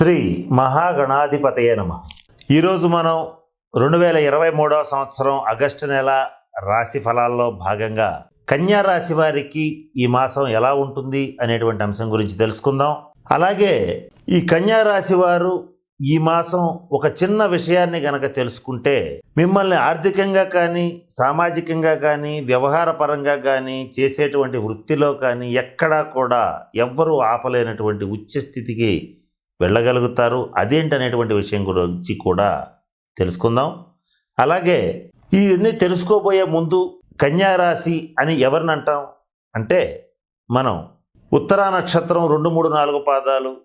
శ్రీ మహాగణాధిపతయే నమ. ఈరోజు మనం రెండు వేల ఇరవై మూడవ సంవత్సరం ఆగస్టు నెల రాశి ఫలాల్లో భాగంగా కన్యా రాశి వారికి ఈ మాసం ఎలా ఉంటుంది అనేటువంటి అంశం గురించి తెలుసుకుందాం. అలాగే ఈ కన్యా రాశి వారు ఈ మాసం ఒక చిన్న విషయాన్ని గనక తెలుసుకుంటే మిమ్మల్ని ఆర్థికంగా కానీ సామాజికంగా కానీ వ్యవహారపరంగా కానీ చేసేటువంటి వృత్తిలో కానీ ఎక్కడా కూడా ఎవ్వరూ ఆపలేనటువంటి ఉచ్చ స్థితికి వెళ్ళగలుగుతారు. అదేంటనేటువంటి విషయం గురించి కూడా తెలుసుకుందాం. అలాగే ఇవన్నీ తెలుసుకోబోయే ముందు కన్యారాశి అని ఎవరిని అంటాం అంటే మనం ఉత్తరా నక్షత్రం రెండు మూడు నాలుగు పాదాలు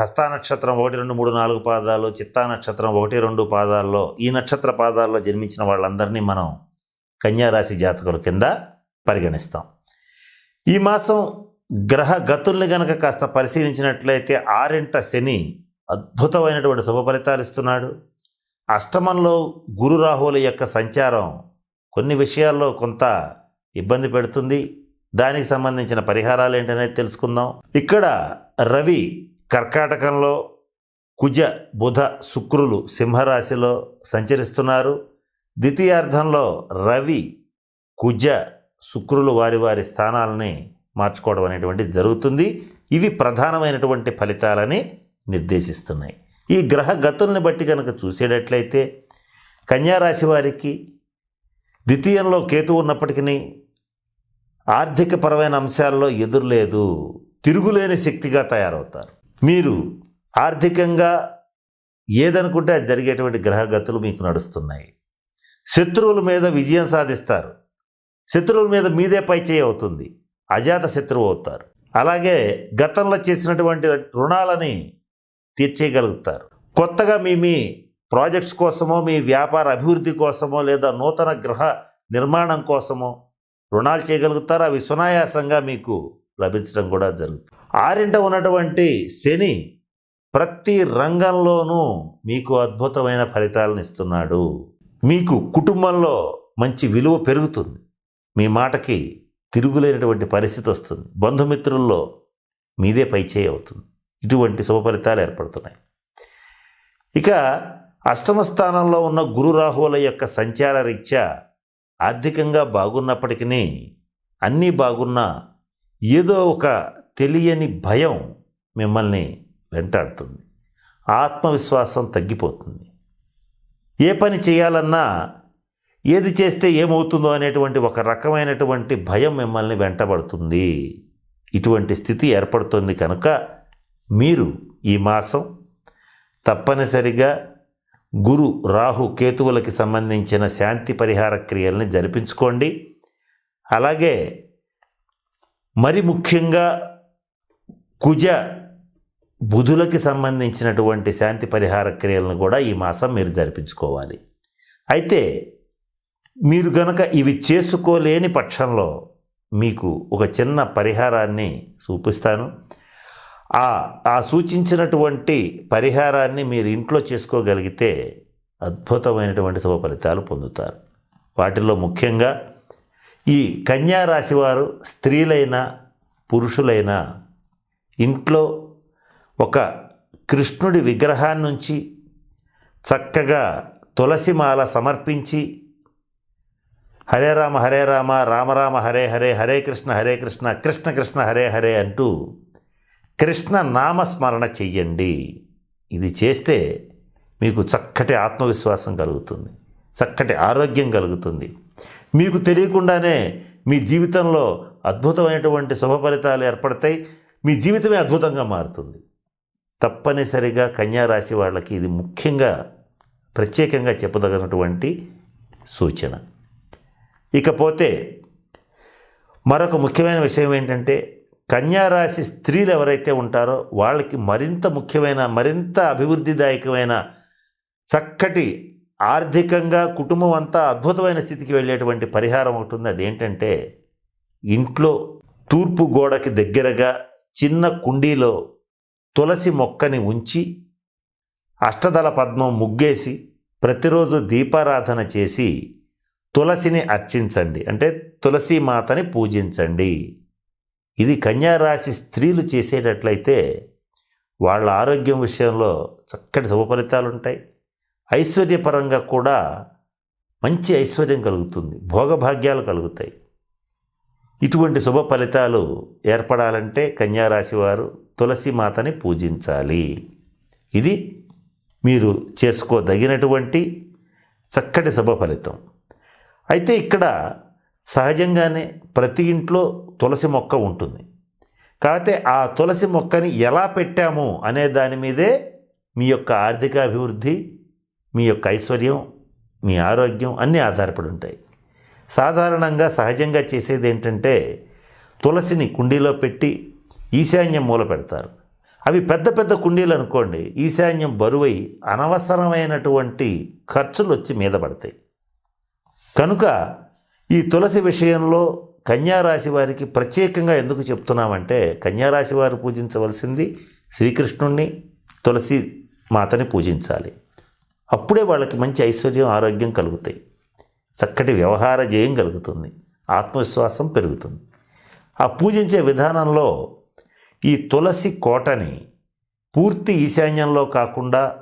హస్తా నక్షత్రం ఒకటి రెండు మూడు నాలుగు పాదాలు చిత్తా నక్షత్రం ఒకటి రెండు పాదాల్లో ఈ నక్షత్ర పాదాల్లో జన్మించిన వాళ్ళందరినీ మనం కన్యారాశి జాతకుల కింద పరిగణిస్తాం. ఈ మాసం గ్రహ గతుల్ని గనక కాస్త పరిశీలించినట్లయితే ఆరింట శని అద్భుతమైనటువంటి శుభ ఫలితాలు ఇస్తున్నాడు. అష్టమంలో గురు రాహువుల యొక్క సంచారం కొన్ని విషయాల్లో కొంత ఇబ్బంది పెడుతుంది. దానికి సంబంధించిన పరిహారాలు ఏంటనేది తెలుసుకుందాం. ఇక్కడ రవి కర్కాటకంలో కుజ బుధ శుక్రులు సింహరాశిలో సంచరిస్తున్నారు. ద్వితీయార్థంలో రవి కుజ శుక్రులు వారి వారి స్థానాలని మార్చుకోవడం అనేటువంటిది జరుగుతుంది. ఇవి ప్రధానమైనటువంటి ఫలితాలని నిర్దేశిస్తున్నాయి. ఈ గ్రహ గతుల్ని బట్టి కనుక చూసేటట్లయితే కన్యారాశి వారికి ద్వితీయంలో కేతు ఉన్నప్పటికీ ఆర్థిక పరమైన అంశాల్లో ఎదురులేదు. తిరుగులేని శక్తిగా తయారవుతారు. మీరు ఆర్థికంగా ఏదనుకుంటే అది జరిగేటువంటి గ్రహగతులు మీకు నడుస్తున్నాయి. శత్రువుల మీద విజయం సాధిస్తారు. శత్రువుల మీద మీదే పైచేయి అవుతుంది. అజాత శత్రువు అవుతారు. అలాగే గతంలో చేసినటువంటి రుణాలని తీర్చేయగలుగుతారు. కొత్తగా మీ మీ ప్రాజెక్ట్స్ కోసమో మీ వ్యాపార అభివృద్ధి కోసమో లేదా నూతన గృహ నిర్మాణం కోసమో రుణాలు చేయగలుగుతారు. అవి సునాయాసంగా మీకు లభించడం కూడా జరుగుతుంది. ఆరింట ఉన్నటువంటి శని ప్రతి రంగంలోనూ మీకు అద్భుతమైన ఫలితాలను ఇస్తున్నాడు. మీకు కుటుంబంలో మంచి విలువ పెరుగుతుంది. మీ మాటకి తిరుగులేనటువంటి పరిస్థితి వస్తుంది. బంధుమిత్రుల్లో మీదే పైచేయి అవుతుంది. ఇటువంటి శుభ ఫలితాలు ఏర్పడుతున్నాయి. ఇక అష్టమ స్థానంలో ఉన్న గురు రాహువుల యొక్క సంచార రీత్యా ఆర్థికంగా బాగున్నప్పటికీ అన్నీ బాగున్నా ఏదో ఒక తెలియని భయం మిమ్మల్ని వెంటాడుతుంది. ఆత్మవిశ్వాసం తగ్గిపోతుంది. ఏ పని చేయాలన్నా ఏది చేస్తే ఏమవుతుందో అనేటువంటి ఒక రకమైనటువంటి భయం మిమ్మల్ని వెంటబడుతుంది. ఇటువంటి స్థితి ఏర్పడుతుంది కనుక మీరు ఈ మాసం తప్పనిసరిగా గురు రాహు కేతువులకి సంబంధించిన శాంతి పరిహార క్రియల్ని జరిపించుకోండి. అలాగే మరి ముఖ్యంగా కుజ బుధులకి సంబంధించినటువంటి శాంతి పరిహార క్రియలను కూడా ఈ మాసం మీరు జరిపించుకోవాలి. అయితే మీరు గనక ఇవి చేసుకోలేని పక్షంలో మీకు ఒక చిన్న పరిహారాన్ని చూపిస్తాను. ఆ ఆ సూచించినటువంటి పరిహారాన్ని మీరు ఇంట్లో చేసుకోగలిగితే అద్భుతమైనటువంటి శుభ ఫలితాలు పొందుతారు. వాటిల్లో ముఖ్యంగా ఈ కన్యా రాశి వారు స్త్రీలైన పురుషులైన ఇంట్లో ఒక కృష్ణుడి విగ్రహాన్నించి చక్కగా తులసిమాల సమర్పించి హరే రామ హరే రామ రామరామ హరే హరే హరే కృష్ణ హరే కృష్ణ కృష్ణ కృష్ణ హరే హరే అంటూ కృష్ణ నామస్మరణ చెయ్యండి. ఇది చేస్తే మీకు చక్కటి ఆత్మవిశ్వాసం కలుగుతుంది చక్కటి ఆరోగ్యం కలుగుతుంది. మీకు తెలియకుండానే మీ జీవితంలో అద్భుతమైనటువంటి శుభ ఫలితాలు ఏర్పడతాయి మీ జీవితమే అద్భుతంగా మారుతుంది. తప్పనిసరిగా కన్యా రాశి వాళ్ళకి ఇది ముఖ్యంగా ప్రత్యేకంగా చెప్పదగినటువంటి సూచన. ఇకపోతే మరొక ముఖ్యమైన విషయం ఏంటంటే కన్యారాశి స్త్రీలు ఎవరైతే ఉంటారో వాళ్ళకి మరింత ముఖ్యమైన మరింత అభివృద్ధిదాయకమైన చక్కటి ఆర్థికంగా కుటుంబం అంతా అద్భుతమైన స్థితికి వెళ్ళేటువంటి పరిహారం ఒకటి ఉంది. అదేంటంటే ఇంట్లో తూర్పు గోడకి దగ్గరగా చిన్న కుండీలో తులసి మొక్కని ఉంచి అష్టదళ పద్మం ముగ్గేసి ప్రతిరోజు దీపారాధన చేసి తులసిని అర్చించండి. అంటే తులసి మాతని పూజించండి. ఇది కన్యారాశి స్త్రీలు చేసేటట్లయితే వాళ్ళ ఆరోగ్యం విషయంలో చక్కటి శుభ ఫలితాలు ఉంటాయి. ఐశ్వర్యపరంగా కూడా మంచి ఐశ్వర్యం కలుగుతుంది. భోగభాగ్యాలు కలుగుతాయి. ఇటువంటి శుభ ఫలితాలు ఏర్పడాలంటే కన్యారాశి వారు తులసి మాతని పూజించాలి. ఇది మీరు చేసుకోదగినటువంటి చక్కటి శుభ ఫలితం. అయితే ఇక్కడ సహజంగానే ప్రతి ఇంట్లో తులసి మొక్క ఉంటుంది. కాకపోతే ఆ తులసి మొక్కని ఎలా పెట్టాము అనే దాని మీదే మీ యొక్క ఆర్థిక అభివృద్ధి మీ యొక్క ఐశ్వర్యం మీ ఆరోగ్యం అన్నీ ఆధారపడి ఉంటాయి. సాధారణంగా సహజంగా చేసేది ఏంటంటే తులసిని కుండీలో పెట్టి ఈశాన్యం మూల పెడతారు. అవి పెద్ద పెద్ద కుండీలు అనుకోండి ఈశాన్యం బరువై అనవసరమైనటువంటి ఖర్చులు వచ్చి మీద పడతాయి. కనుక ఈ తులసి విషయంలో కన్యారాశి వారికి ప్రత్యేకంగా ఎందుకు చెప్తున్నామంటే కన్యారాశి వారు పూజించవలసింది శ్రీకృష్ణుణ్ణి తులసి మాతని పూజించాలి. అప్పుడే వాళ్ళకి మంచి ఐశ్వర్యం ఆరోగ్యం కలుగుతాయి. చక్కటి వ్యవహార జయం కలుగుతుంది. ఆత్మవిశ్వాసం పెరుగుతుంది. ఆ పూజించే విధానంలో ఈ తులసి కోటని పూర్తి ఈశాన్యంలో కాకుండా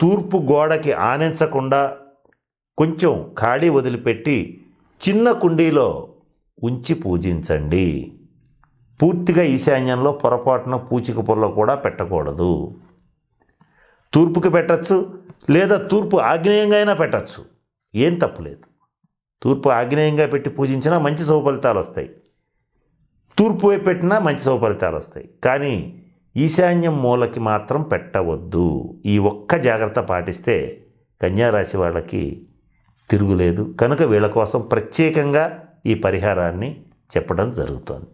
తూర్పు గోడకి ఆనించకుండా కొంచెం ఖాళీ వదిలిపెట్టి చిన్న కుండీలో ఉంచి పూజించండి. పూర్తిగా ఈశాన్యంలో పొరపాటున పూచిక పొల్ల కూడా పెట్టకూడదు. తూర్పుకి పెట్టచ్చు లేదా తూర్పు ఆగ్నేయంగా అయినా పెట్టచ్చు. ఏం తప్పులేదు తూర్పు ఆగ్నేయంగా పెట్టి పూజించినా మంచి శుభఫలితాలు వస్తాయి. తూర్పు వైపు పెట్టినా మంచి శుభఫలితాలు వస్తాయి. కానీ ఈశాన్యం మూలకి మాత్రం పెట్టవద్దు. ఈ ఒక్క జాగ్రత్త పాటిస్తే కన్యారాశి వాళ్ళకి తిరుగులేదు. కనుక వీళ్ళ కోసం ప్రత్యేకంగా ఈ పరిహారాన్ని చెప్పడం జరుగుతోంది.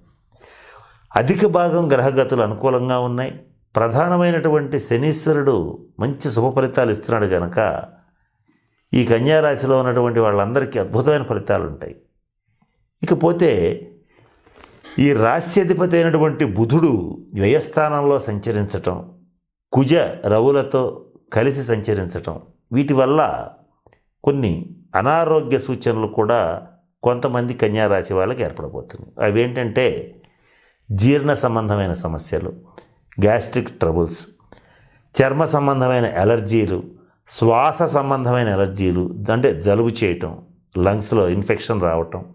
అధిక భాగం గ్రహగతులు అనుకూలంగా ఉన్నాయి. ప్రధానమైనటువంటి శనీశ్వరుడు మంచి శుభ ఫలితాలు ఇస్తున్నాడు కనుక ఈ కన్యారాశిలో ఉన్నటువంటి వాళ్ళందరికీ అద్భుతమైన ఫలితాలు ఉంటాయి. ఇకపోతే ఈ రాశ్యధిపతి అయినటువంటి బుధుడు వ్యయస్థానంలో సంచరించటం కుజ రవులతో కలిసి సంచరించటం వీటి వల్ల కొన్ని అనారోగ్య సూచనలు కూడా కొంతమంది కన్యారాశి వాళ్ళకి ఏర్పడబోతుంది అవి ఏంటంటే జీర్ణ సంబంధమైన సమస్యలు గ్యాస్ట్రిక్ ట్రబుల్స్ చర్మ సంబంధమైన ఎలర్జీలు శ్వాస సంబంధమైన ఎలర్జీలు అంటే జలుబు చేయటం లంగ్స్లో ఇన్ఫెక్షన్ రావటం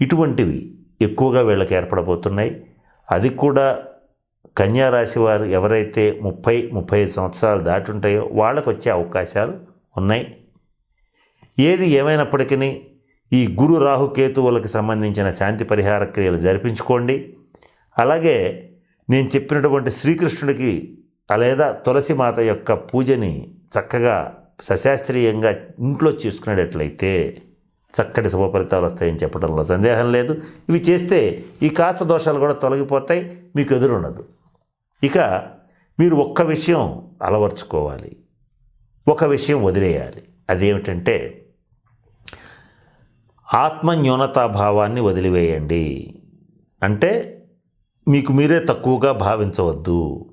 ఇటువంటివి ఎక్కువగా వీళ్ళకి ఏర్పడబోతున్నాయి. అది కూడా కన్యారాశి వారు ఎవరైతే ముప్పై ముప్పై ఐదు సంవత్సరాలు దాటి ఉంటాయో వాళ్ళకు వచ్చే అవకాశాలు ఉన్నాయి. ఏది ఏమైనప్పటికీ ఈ గురు రాహుకేతువులకు సంబంధించిన శాంతి పరిహార క్రియలు జరిపించుకోండి. అలాగే నేను చెప్పినటువంటి శ్రీకృష్ణుడికి లేదా తులసి మాత యొక్క పూజని చక్కగా సశాస్త్రీయంగా ఇంట్లో చేసుకునేటట్లయితే చక్కటి శుభ ఫలితాలు వస్తాయని చెప్పడంలో సందేహం లేదు. ఇవి చేస్తే ఈ కాస్త దోషాలు కూడా తొలగిపోతాయి మీకు ఎదురుండదు. ఇక మీరు ఒక్క విషయం అలవర్చుకోవాలి. ఒక విషయం వదిలేయాలి. అదేమిటంటే ఆత్మన్యూనతాభావాన్ని వదిలివేయండి. అంటే మీకు మీరే తక్కువగా భావించవద్దు.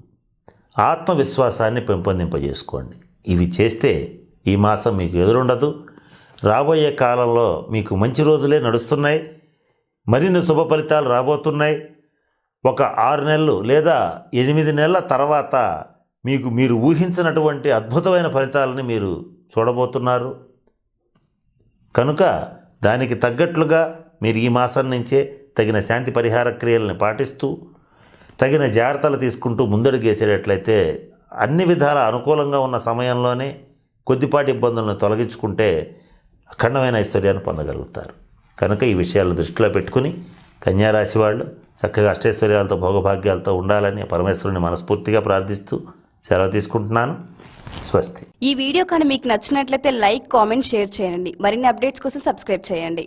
ఆత్మవిశ్వాసాన్ని పెంపొందింపజేసుకోండి. ఇవి చేస్తే ఈ మాసం మీకు ఎదురుండదు. రాబోయే కాలంలో మీకు మంచి రోజులే నడుస్తున్నాయి. మరిన్ని శుభ ఫలితాలు రాబోతున్నాయి. ఒక ఆరు నెలలు లేదా ఎనిమిది నెలల తర్వాత మీకు మీరు ఊహించినటువంటి అద్భుతమైన ఫలితాలని మీరు చూడబోతున్నారు. కనుక దానికి తగ్గట్లుగా మీరు ఈ మాసం నుంచే తగిన శాంతి పరిహార క్రియలను పాటిస్తూ తగిన జాగ్రత్తలు తీసుకుంటూ ముందడుగేసేటట్లయితే అన్ని విధాల అనుకూలంగా ఉన్న సమయంలోనే కొద్దిపాటి ఇబ్బందులను తొలగించుకుంటే అఖండమైన ఐశ్వర్యాన్ని పొందగలుగుతారు. కనుక ఈ విషయాలను దృష్టిలో పెట్టుకుని కన్యారాశి వాళ్ళు చక్కగా అష్టైశ్వర్యాలతో భోగభాగ్యాలతో ఉండాలని పరమేశ్వరుని మనస్ఫూర్తిగా ప్రార్థిస్తూ సెలవు తీసుకుంటున్నాను. స్వస్తి. ఈ వీడియో కానీ మీకు నచ్చినట్లయితే లైక్ కామెంట్ షేర్ చేయండి. మరిన్ని అప్డేట్స్ కోసం సబ్స్క్రైబ్ చేయండి.